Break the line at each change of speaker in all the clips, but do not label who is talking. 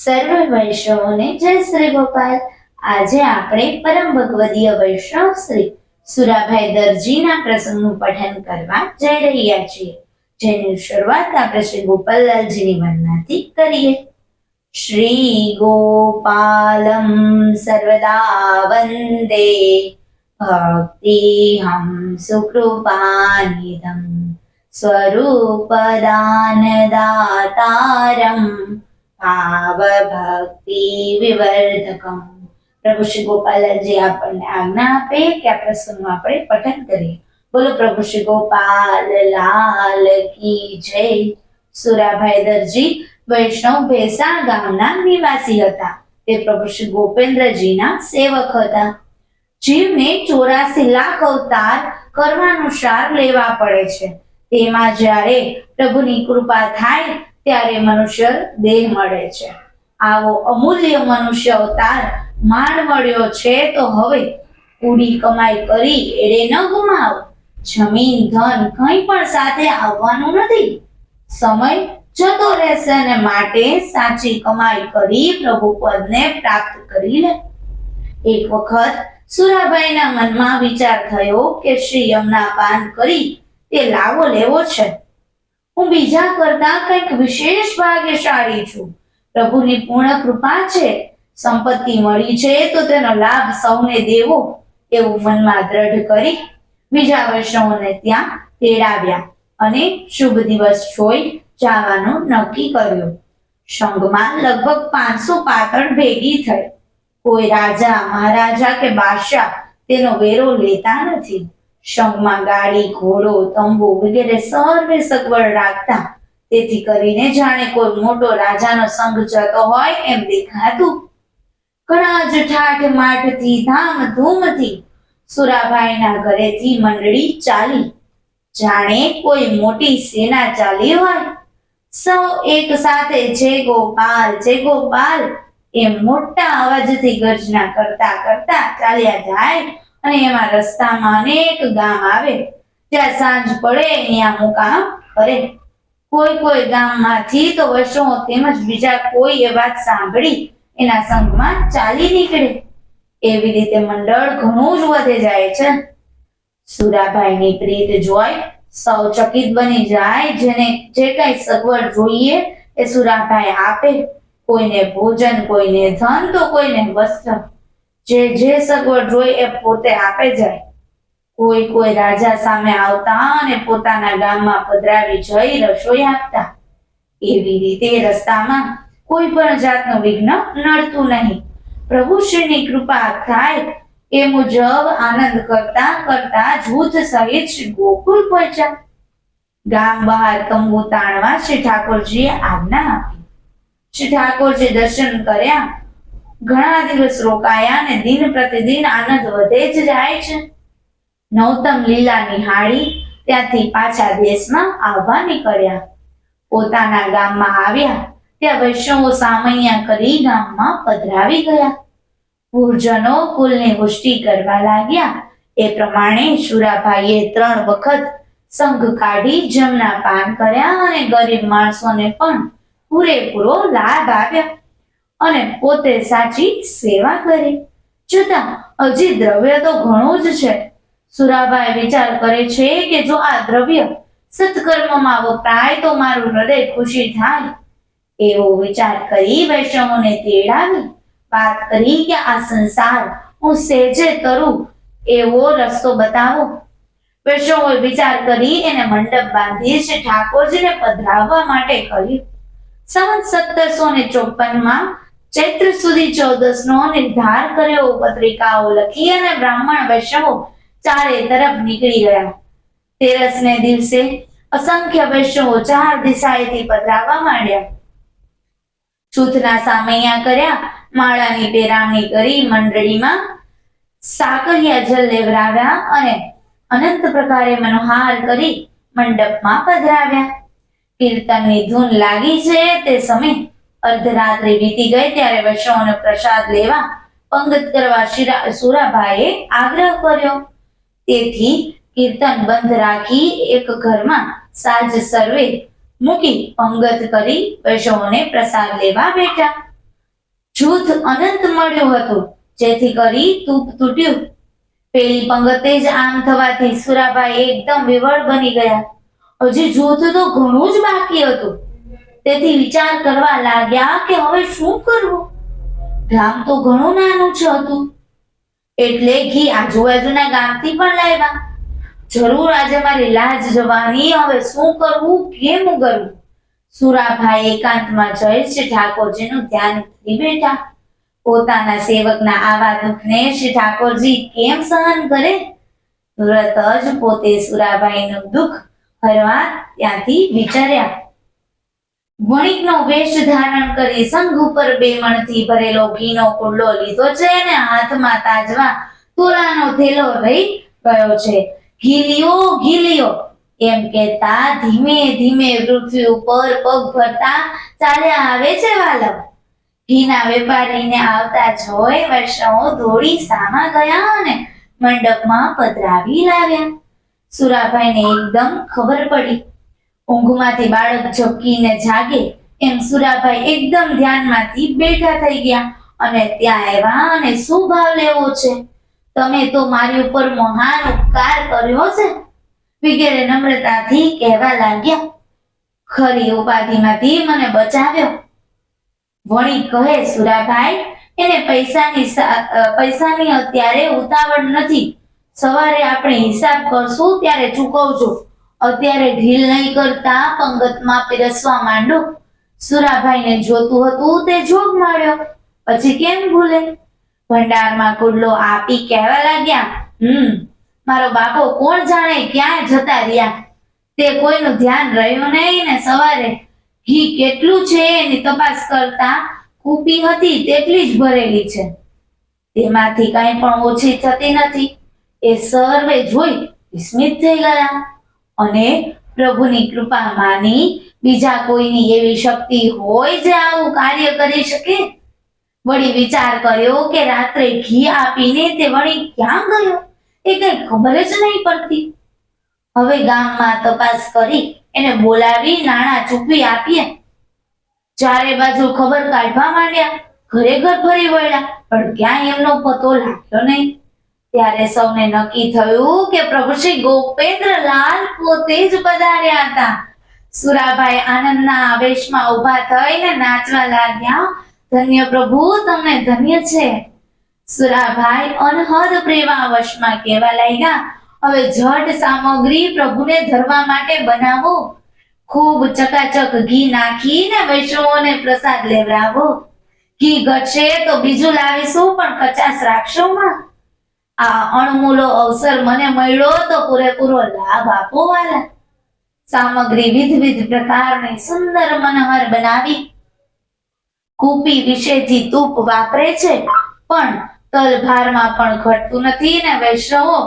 સર્વ વૈષ્ણવોને જય શ્રી ગોપાલ. આજે આપણે પરમ ભગવદીય વૈષ્ણવ શ્રી સુરાભાઈ દરજીના પ્રસંગનું પઠન કરવા જઈ રહ્યા છીએ. જેની શરૂઆત આપણે શ્રી ગોપાલલાલજીની વંદનાથી કરીએ. શ્રી ગોપાલમ સર્વદા વંદે. ભક્તિહમ સુકૃપાનિધમ સ્વરૂપદાનદાતારમ. ભાવભક્તિ વિવર્ધકમ. પ્રભુ શ્રી ગોપાલજી આપણને આજ્ઞા આપે કે આ પ્રસંગમાં આપણે પઠન કરીએ. બોલો પ્રભુ શ્રી ગોપાલ, લાલ કી જય. સુરાભાઈ દરજી, વૈષ્ણવ ભેસા ગામના નિવાસી હતા. તે પ્રભુ શ્રી ગોપેન્દ્રજીના સેવક હતા. જીવને ચોરાસી લાખ અવતાર કર્માનુસાર લેવા પડે છે. તેમાં જ્યારે પ્રભુની કૃપા થાય ત્યારે મનુષ્ય દેહ મળે છે. આવો અમૂલ્ય મનુષ્ય અવતાર માંડ મળ્યો છે તો હવે કુડી કમાઈ કરી એડે ન ગુમાવ. જમીન, ધન કંઈ પણ સાથે આવવાનું નથી. સમય જતો રહેશે ને માટે સાચી કમાઈ કરી પ્રભુ પદને પ્રાપ્ત કરી લે. એક વખત સુરાભાઈના મનમાં વિચાર થયો કે શ્રી યમના પાન કરી તે લાવો લેવો છે. હું બીજા કરતા કંઈક વિશેષ ભાગ્યશાળી છું. પ્રભુની પૂર્ણ કૃપા છે. સંપત્તિ મળી છે તો તેનો લાભ સૌને દેવો એવું મનમાં દ્રઢ કરી બીજા વૈષ્ણવોને ત્યાં તેડાવ્યા અને શુભ દિવસ જોઈ જવાનું નક્કી કર્યું. સંઘમાં લગભગ પાંચસો પાતળ ભેગી થઈ. કોઈ રાજા, મહારાજા કે બાદશાહ તેનો વેરો લેતા નથી. સંઘમાં ગાડી, ઘોડો, તંબુ વગેરે સર્વે સગવડ રાખતા. તેથી કરીને જાણે કોઈ મોટો રાજાનો સંઘ જતો હોય એમ દેખાતું. ઘણા જ ઠાઠ માઠથી ધામ ધૂમથી સુરાભાઈના ઘરેથી મંડળી ચાલી. જાણે કોઈ મોટી સેના ચાલી હોય. સૌ એક સાથે, જય ગોપાલ જય ગોપાલ. એ મોટા અવાજથી ગર્જના કરતા કરતા ચાલ્યા જાય. અને એમાં રસ્તામાં અનેક ગામ આવે. ત્યાં સાંજ પડે ત્યાં મુકામ કરે. કોઈ કોઈ ગામમાંથી તો વર્ષો તેમજ બીજા કોઈ એ વાત સાંભળી, એના સંઘમાં ચાલી નીકળે. એવી રીતે મંડળ ઘણું જ વધે જાય છે. સુરાભાઈની પ્રીત જોઈ સૌ ચકિત બની જાય, જેને જે કઈ સગવડ જોઈએ એ સુરાભાઈ આપે. કોઈને ભોજન, કોઈને ધન, તો કોઈને વસ્ત્ર. જે જે સગવડ જોઈ એ પોતે આપે જાય. કોઈ કોઈ રાજા સામે આવતા અને પોતાના ગામમાં પધરાવી જઈ રસોઈ આપતા. એવી રીતે રસ્તામાં કોઈ પણ જાતનું વિઘ્ન નડતું નહીં. પ્રભુશ્રીની કૃપા થાય એ મુજબ આનંદ કરતા કરતા જૂથ સહિત શ્રી ગોકુલ પહોંચ્યા. ગામ બહાર તંબુ તાણવા શ્રી ઠાકોરજીએ આજ્ઞા આપી. શ્રી ઠાકોરજી દર્શન કર્યા ઘણા દિવસ રોકાયા અને દિન પ્રતિદિન આનંદ વધે જ જાય છે. નૌતમ લીલા નિહાળી ત્યાંથી પાછા દેશમાં આવવા નીકળ્યા. પોતાના ગામમાં આવ્યા, ત્યાં વૈષ્ણવો સામૈયા કરી ગામમાં પધરાવી ગયા. પૂરજનો કુલની પુષ્ટિ કરવા લાગ્યા. એ પ્રમાણે શુરાભાઈએ ત્રણ વખત સંઘ કાઢી જમના પાન કર્યા અને ગરીબ માણસોને પણ પૂરેપૂરો લાભ આપ્યા. અને પોતે સાચી સેવા કરી. છતાં હજી દ્રવ્ય તો ઘણું જ છે. સુરાભાઈ વિચાર કરે છે કે જો આ દ્રવ્ય સત્કર્મમાં વપરાય તો મારું હૃદય ખુશી થાય. એવો વિચાર કરી વૈષ્ણવોને તેડાવી વાત કરી કે આ સંસાર હું સહેજે તરું એવો રસ્તો બતાવો. વૈષ્ણવોએ વિચાર કરી એને મંડપ બાંધી છે ઠાકોરજીને પધરાવવા માટે કહ્યું. સંવત સત્તરસો ને ચોપનમાં ચૈત્ર સુધી ચૌદસ નો નિર્ધાર કર્યો. પત્રિકાઓ લખી અને બ્રાહ્મણ વૈષ્ણવો ચારે તરફ નીકળી ગયા. તેરસ ને દિવસે અસંખ્ય વૈષ્ણવો ચાર દિશાએથી પધરાવા માંડ્યા. છૂતના સામૈયા કર્યા, માળાની પેરામણી કરી મંડળીમાં સાકરિયા જલ લેવરાવ્યા અને અનંત પ્રકારે મનોહાર કરી મંડપમાં પધરાવ્યા. કીર્તનની ધૂન લાગી છે તે સમય અર્ધરાત્રિ વીતી ગઈ ત્યારે વૈષ્ણવનો પ્રસાદ લેવા પંગત કરવા સુરાભાઈએ આગ્રહ કર્યો. તેથી કીર્તન બંધ રાખી એક ઘરમાં સાજ સર્વે મૂકી પંગત કરી વૈષ્ણવને પ્રસાદ લેવા બેઠા. જૂથ અનંત મળ્યું હતું, જેથી કરી તૂપ તૂટ્યું. પેલી પંગતે જ આમ થવાથી સુરાભાઈ એકદમ વિવળ બની ગયા. હજી જૂથ તો ઘણું જ બાકી હતું. તેથી વિચાર કરવા લાગ્યા કે હવે શું કરવું? ગામ તો ઘણું નાનું છે હતું. એટલે ઘી આજુબાજુના ગામથી પણ લાવ્યા. જરૂર આજે મારી લાજ જવાની, હવે શું કરવું, કેમ કરવું સુરાભાઈ એકાંતમાં જઈ ઠાકોરજીનું ધ્યાન કરી બેઠા. પોતાના સેવકના આવા દુઃખને શ્રી ઠાકોરજી કેમ સહન કરે? તુરત જ પોતે સુરાભાઈનું દુઃખ હરવા ત્યાંથી વિચાર્યા. વણિકનો વેશ ધારણ કરી સંઘ ઉપર બે મણથી ભરેલો ઘીનો કુંડલો લીધો છે અને હાથમાં તાજવા તોલાનો થેલો રહી ગયો છે. ઘી લ્યો એમ કહેતા ધીમે ધીમે પૃથ્વી ઉપર પગ ભરતા ચાલ્યા આવે છે વાલમ ઘીના વેપારીને આવતા જોઈ વૈષ્ણવો દોડી સામા ગયા અને મંડપમાં પધરાવી લાવ્યા. સુરાભાઈને એકદમ ખબર પડી. ઊંઘમાંથી બાળક ઝબકીને જાગે એમ સુરાભાઈ એકદમ ધ્યાનમાંથી બેઠા થઈ ગયા અને ત્યાં આવ્યા અને શું ભાવ લેવો છે? તમે તો મારી ઉપર મહાન ઉપકાર કર્યો છે. વગેરે નમ્રતાથી કહેવા લાગ્યા. ખરી ઉપાધિમાંથી મને બચાવ્યો. વણી કહે સુરાભાઈ, એને પૈસાની પૈસાની અત્યારે ઉતાવળ નથી. સવારે આપણે હિસાબ કરશું ત્યારે ચૂકવજો. અત્યારે ઢીલ નહીં કરતા, પંગતમાં પીરસવા માંડો. સુરાભાઈને જોતું હતું, તે જોગ માર્યો. પછી કેમ ભૂલે? ભંડારમાં કુડલો આપી કહેવા લાગ્યા, હમ, મારો બાપો કોણ જાણે ક્યાં જતા રહ્યા? તે કોઈનું ધ્યાન રહ્યું નહીં ને સવારે. ઘી કેટલું છે એની તપાસ કરતા કૂપી હતી તેટલી જ ભરેલી છે. તેમાંથી કાંઈ પણ ઓછી થતી નથી. એ સર્વે જોઈ વિસ્મિત થઈ ગયા. અને પ્રભુની કૃપા માની બીજા કોઈની એવી શક્તિ હોય જે આવું કાર્ય કરી શકે? વળી વિચાર કર્યો કે રાત્રે ઘી આપીને તે વળી ક્યાં ગયો? એ કઈ ખબર જ નહીં પડતી. હવે ગામમાં તપાસ કરી એને બોલાવી નાણાં ચૂકવી આપીએ. ચારે બાજુ ખબર કાઢવા માંડ્યા. ઘરે ઘર ફરી વળ્યા, પણ ક્યાંય એમનો પતો લાગ્યો નહીં. ત્યારે સૌને નક્કી થયું કે પ્રભુ શ્રી ગોપેન્દ્રલાલ પોતે જ પધાર્યા હતા. સુરાભાઈ આનંદના આવેશમાં ઊભા થઈને નાચવા લાગ્યા. ધન્ય પ્રભુ, તમને ધન્ય છે. સુરાભાઈ અનહદ પ્રેમાવશમાં કહેવા લાગ્યા. હવે જટ સામગ્રી પ્રભુને ધરવા માટે બનાવો. ખૂબ ચકાચક ઘી નાખીને વૈષ્ણવોને પ્રસાદ લેવડાવો. ઘી ઘટશે તો બીજું લાવીશું, પણ કચાશ રાખશો માં? આ અણમૂલો અવસર મને મળ્યો તો પૂરેપૂરો લાભ આપો વાલા. સામગ્રી વિધવિધ પ્રકારની સુંદર મનોહર બનાવી. કૂપી વિશેથી તૂપ વાપરે છે, પણ તલભારમાં પણ ઘટતું નથી ને વૈષ્ણવો,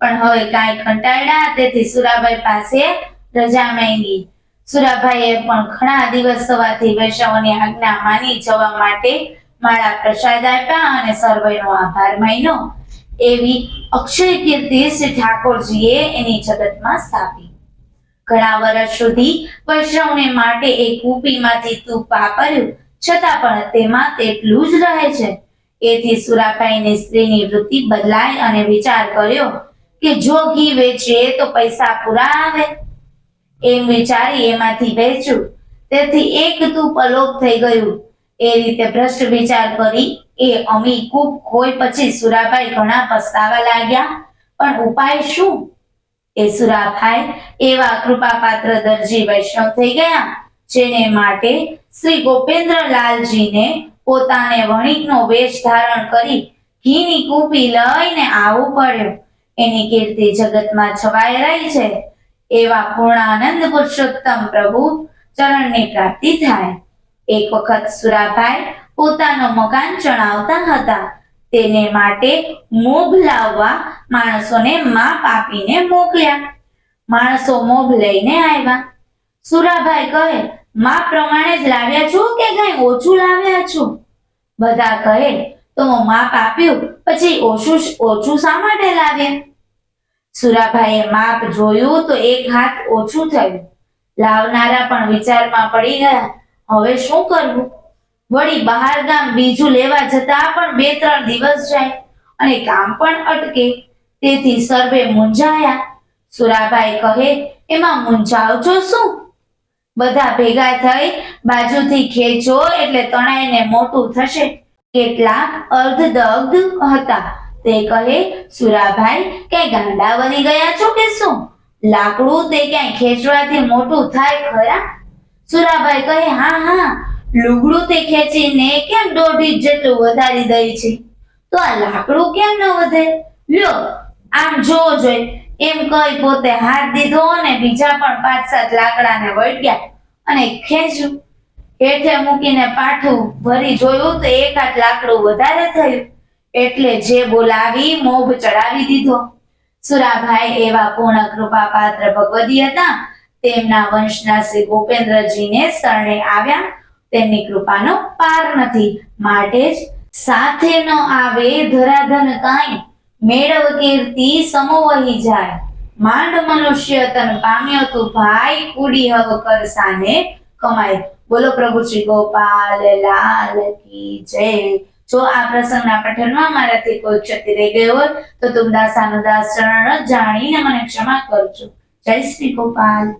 પણ હવે કાંઈ કંટાળ્યા તેથી સુરાભાઈ પાસે રજા માંગી. સુરાભાઈએ પણ ઘણા દિવસ થવાથી વૈષ્ણવોની આજ્ઞા માની જવા માટે માળા પ્રસાદ આપ્યા અને સર્વેનો આભાર માન્યો. એવી અક્ષય કીર્તિ શ્રી ઠાકોરજીએ એની જગતમાં સ્થાપી. ઘણા વર્ષ સુધી વૈષ્ણવને માટે એ કૂપીમાંથી તૂપ વાપર્યું છતાં પણ તેમાં તેટલું જ રહે છે. એથી સુરાભાઈની સ્ત્રીની વૃત્તિ બદલાઈ અને વિચાર કર્યો કે જો ઘી વેચીએ તો પૈસા પૂરા આવે. એમ વિચારી એમાંથી વેચ્યું. તેથી એક તૂપ અલોપ થઈ ગયું. એ રીતે ભ્રષ્ટ વિચાર કરી એ અમે ખૂબ ખોઈ પછી સુરાભાઈ ઘણા પસ્તાવા લાગ્યા. પણ ઉપાય શું? એ સુરાભાઈ એવા કૃપાપાત્ર દરજી વૈષ્ણવ થઈ ગયા, જેને માટે શ્રી ગોપેન્દ્રલાલજીને પોતાને વણિકનો વેશ ધારણ કરી ઘીની કૂપી લઈને આવવું પડ્યું. એની કીર્તિ જગતમાં છવાઈ રહી છે. એવા પૂર્ણાનંદ પુરુષોત્તમ પ્રભુ ચરણની પ્રાપ્તિ થાય. એક વખત સુરાભાઈ પોતાનું મકાન ચણાવતા હતા. તેને માટે મોભ લાવવા માણસોને માપ આપીને મોકલ્યા. માણસો મોભ લઈને આવ્યા. સુરાભાઈ કહે, માપ પ્રમાણે જ લાવ્યા છો કે કઈ ઓછું લાવ્યા છો? બધા કહે, તો માપ આપ્યું, પછી ઓછું ઓછું શા માટે લાવ્યા? સુરાભાઈએ માપ જોયું તો એક હાથ ઓછું થયું. લાવનારા પણ વિચારમાં પડી ગયા. હવે શું કરવું? વળી બહાર બીજું લેવા જતા પણ બે ત્રણ દિવસ જાય અને કામ પણ અટકે. તેથી સર્વે મૂંઝાયા. સુરાભાઈ કહે, એમાં મૂંઝાવજો શું? બધા ભેગા થઈ બાજુથી ખેંચો એટલે તણાઈને મોટું થશે. કેટલાક અર્ધદગ્ધ હતા. તે કહે, સુરાભાઈ, ક્યાંય ગાંડા બની ગયા છો કે શું? લાકડું તે ક્યાંય ખેંચવાથી મોટું થાય ખરા? સુરાભાઈ કહે, હા હા લુગડું તે ખેંચીને કેમ દોઢ જેટલું વધારી દે છે? તો આ લાકડું કેમ ન વધે? લ્યો, આમ જોવો જોઈએ એમ કહી પોતે હાથ દીધો અને બીજા પણ પાંચ સાત લાકડાને વળગ્યા અને ખેંચ્યું. હેઠે મૂકીને પાઠું ભરી જોયું તો એકાદ લાકડું વધારે થયું. એટલે જે બોલાવી મોભ ચડાવી દીધો. સુરાભાઈ એવા પૂર્ણ કૃપા પાત્ર ભગવદી હતા. તેમના વંશના શ્રી ગોપેન્દ્રજીને શરણે આવ્યા તેમની કૃપાનો પાર નથી. માટે જ સાથે ન આવે ધરાધન કાંઈ મેળવ કીર્તિ સમો વહી જાય. માંડ મનુષ્ય તન પામ્યો તું ભાઈ, કુડી હવ કરસાને કમાય. બોલો પ્રભુ શ્રી ગોપાલ, લાલ કી જય. જો આ પ્રસંગના પઠનમાં મારાથી કોઈ ક્ષતિ રહી ગઈ હોય, તો તુમ દાસાનું દાસ ચરણ જાણીને મને ક્ષમા કરજો. જય શ્રી ગોપાલ.